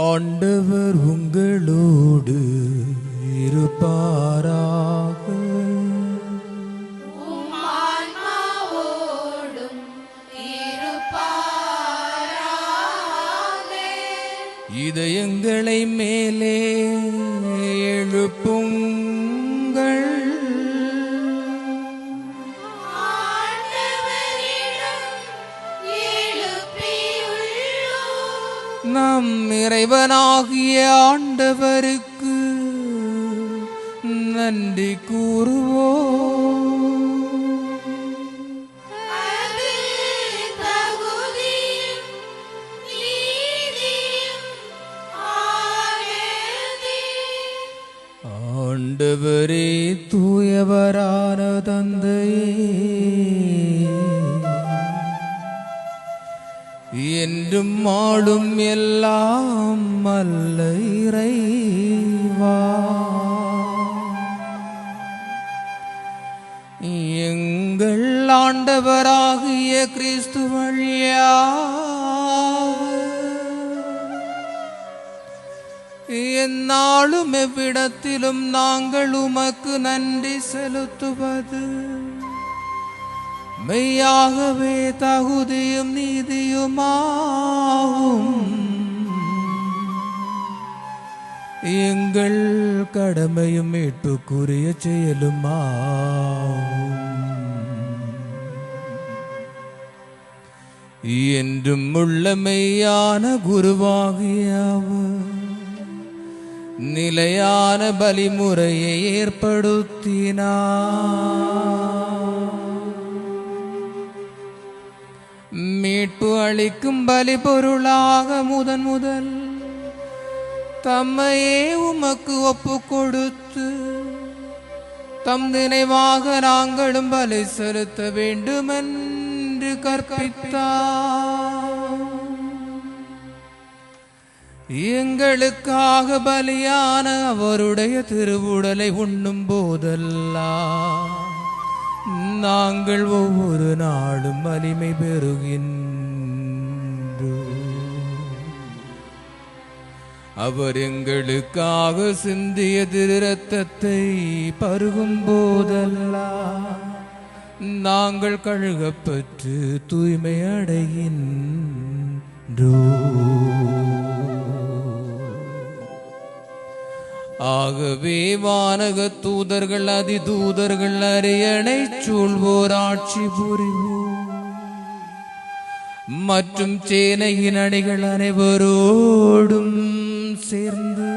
ஆண்டவர் உங்களோடு இருப்பாராக. இதயங்களை மேலே எழுப்புங்கள் நம் இறைவனாகிய ஆண்டவருக்கு நன்றி கூறுவோ ஆண்டவரே தூயவரானதா என்றும் மாடும் எல்லாம் அல்ல இறைவா. எங்கள் ஆண்டவராகிய கிறிஸ்து வழியா எந்நாளும் எவ்விடத்திலும் நாங்கள் உமக்கு நன்றி செலுத்துவது. மெய்யாகவே தகுதியும் நீதியுமாகும். எங்கள் கடமையும் மீட்டுக்குரிய செயலுமாகும். என்றும் உள்ள மெய்யான குருவாகிய அவர் நிலையான பலிமுறையை ஏற்படுத்தினார். மீட்பு அளிக்கும் பலி பொருளாக முதன் முதல் தம்மையே உமக்கு ஒப்பு கொடுத்து தம் நினைவாக நாங்களும் பலி செலுத்த வேண்டுமென்று கற்பித்தார். எங்களுக்காக பலியான அவருடைய திருவுடலை உண்ணும் போதெல்லாம் நாங்கள் ஒவ்வொரு நாளும் வலிமை பெறுகின்றோம் அவர் எங்களுக்காக சிந்திய திரு ரத்தத்தை பருகும் போதெல்லாம் நாங்கள் கழுகப்பற்று தூய்மை அடைகின்றோம். ஆகவே வானக தூதர்கள் அதிதூதர்கள் அரியணை சூழ்வோர் ஆட்சி புரிவோம் மற்றும் சேனையின் அணிகள் அனைவரோடும் சேர்ந்து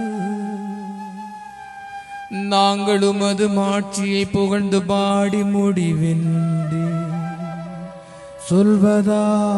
நாங்களும் அது மாட்சியை புகழ்ந்து பாடி முடிவின்றி சொல்வதாவது.